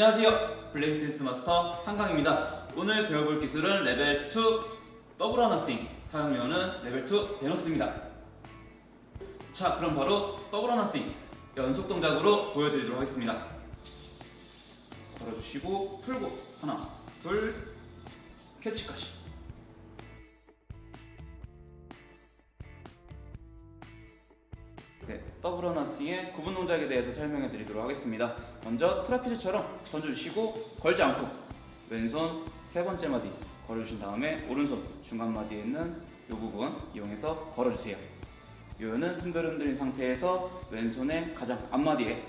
안녕하세요. 블레이크 댄스 마스터 한강입니다. 오늘 배워볼 기술은 레벨 2 더블 어너싱 사용료는 레벨 2 베너스입니다. 자, 그럼 바로 더블 어너싱 연속 동작으로 보여드리도록 하겠습니다. 걸어주시고 풀고 하나, 둘, 캐치까지. 더블 어너싱의 구분 동작에 대해서 설명해 드리도록 하겠습니다. 먼저 트라피즈처럼 던져주시고 걸지 않고 왼손 세 번째 마디 걸어주신 다음에 오른손 중간 마디에 있는 이 부분 이용해서 걸어주세요. 요요는 흔들흔들린 상태에서 왼손의 가장 앞마디에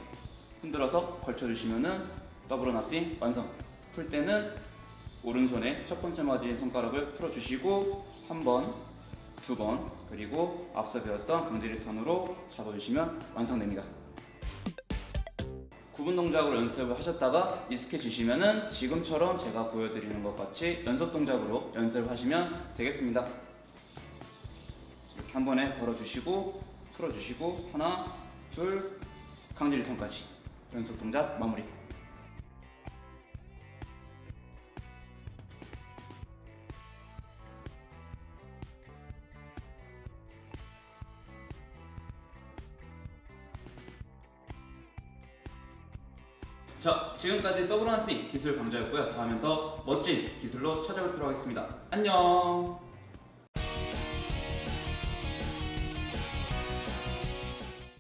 흔들어서 걸쳐주시면은 더블 어너싱 완성. 풀 때는 오른손의 첫 번째 마디의 손가락을 풀어주시고 한 번, 두 번, 그리고 앞서 배웠던 강제리 턴으로 잡아주시면 완성됩니다. 구분 동작으로 연습을 하셨다가 익숙해지시면은 지금처럼 제가 보여드리는 것 같이 연속 동작으로 연습을 하시면 되겠습니다. 이렇게 한 번에 걸어주시고 풀어주시고 하나, 둘, 강제리 턴까지 연속 동작 마무리. 자, 지금까지 더블 원스 기술 강좌였고요. 다음엔 더 멋진 기술로 찾아뵙도록 하겠습니다. 안녕!